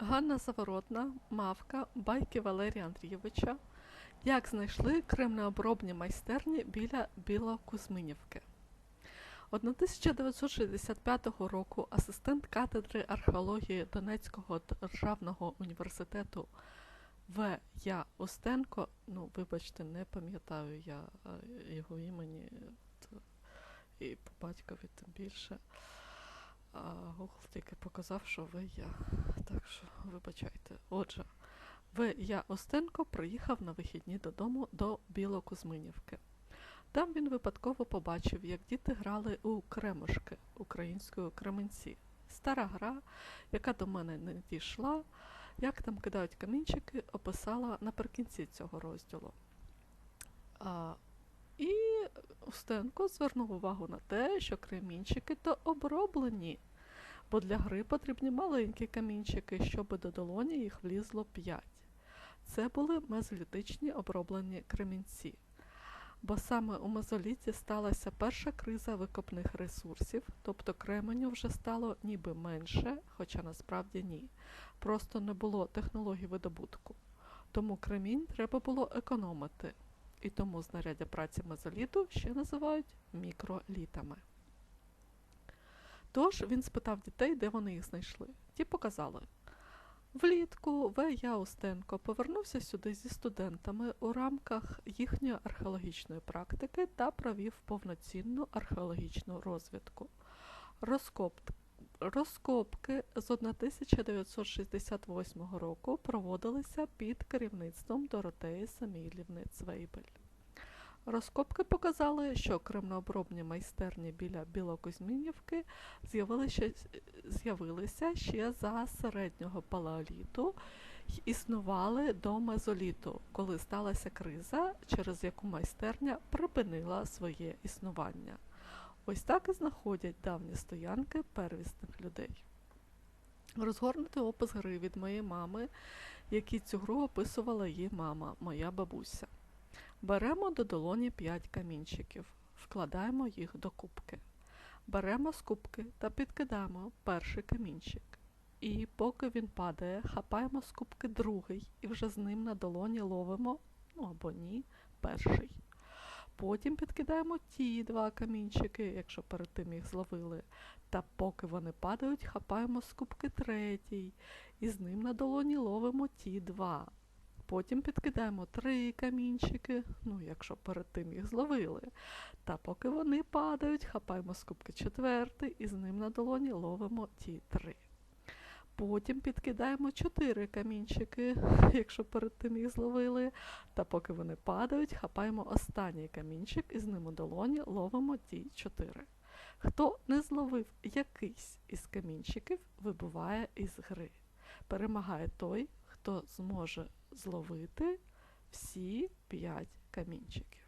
Ганна Заворотна, Мавка, байки Валерія Андрійовича. Як знайшли кремнеобробні майстерні біля Білокузьминівки. 1965 року асистент кафедри археології Донецького державного університету В. Я. Устенко, ну, вибачте, не пам'ятаю я е, його імені, і по батькові тим більше. Google тільки показав, що ви я. Так вибачайте. Отже, В. Я Остенко приїхав на вихідні додому до Білокузьминівки. Там він випадково побачив, як діти грали у кремушки української кременці. Стара гра, яка до мене не дійшла, як там кидають камінчики, описала наприкінці цього розділу. А, і Устенко звернув увагу на те, що кремінчики то оброблені, бо для гри потрібні маленькі камінчики, щоб до долоні їх влізло 5. Це були мезолітичні оброблені кремінці. Бо саме у мезоліті сталася перша криза викопних ресурсів, тобто кременю вже стало ніби менше, хоча насправді ні. Просто не було технологій видобутку. Тому кремінь треба було економити, і тому знаряддя праці мезоліту ще називають мікролітами. Тож він спитав дітей, де вони їх знайшли. Ті показали. Влітку В. Я. Устенко повернувся сюди зі студентами у рамках їхньої археологічної практики та провів повноцінну археологічну розвідку. Розкоп... Розкопки з 1968 року проводилися під керівництвом Доротеї Самійлівни Цвейбель. Розкопки показали, що кремнообробні майстерні біля Білокузьмінівки з'явилися, ще за середнього палеоліту й існували до мезоліту, коли сталася криза, через яку майстерня припинила своє існування. Ось так і знаходять давні стоянки первісних людей. Розгорнутий опис гри від моєї мами, який цю гру описувала її мама, моя бабуся. Беремо до долоні 5 камінчиків, вкладаємо їх до кубки. Беремо з кубки та підкидаємо перший камінчик. І поки він падає, хапаємо з кубки другий і вже з ним на долоні ловимо, ну або ні, перший. Потім підкидаємо ті два камінчики, якщо перед тим їх зловили. Та поки вони падають, хапаємо з кубки третій, і з ним на долоні ловимо ті два. Потім підкидаємо три камінчики, ну, якщо перед тим їх зловили. Та поки вони падають, хапаємо з кубки четвертий і з ним на долоні ловимо ті три. Потім підкидаємо чотири камінчики, якщо перед тим їх зловили. Та поки вони падають, хапаємо останній камінчик і з ним у долоні ловимо ті чотири. Хто не зловив якийсь із камінчиків, вибуває із гри. Перемагає той, хто зможе зловити всі п'ять камінчиків.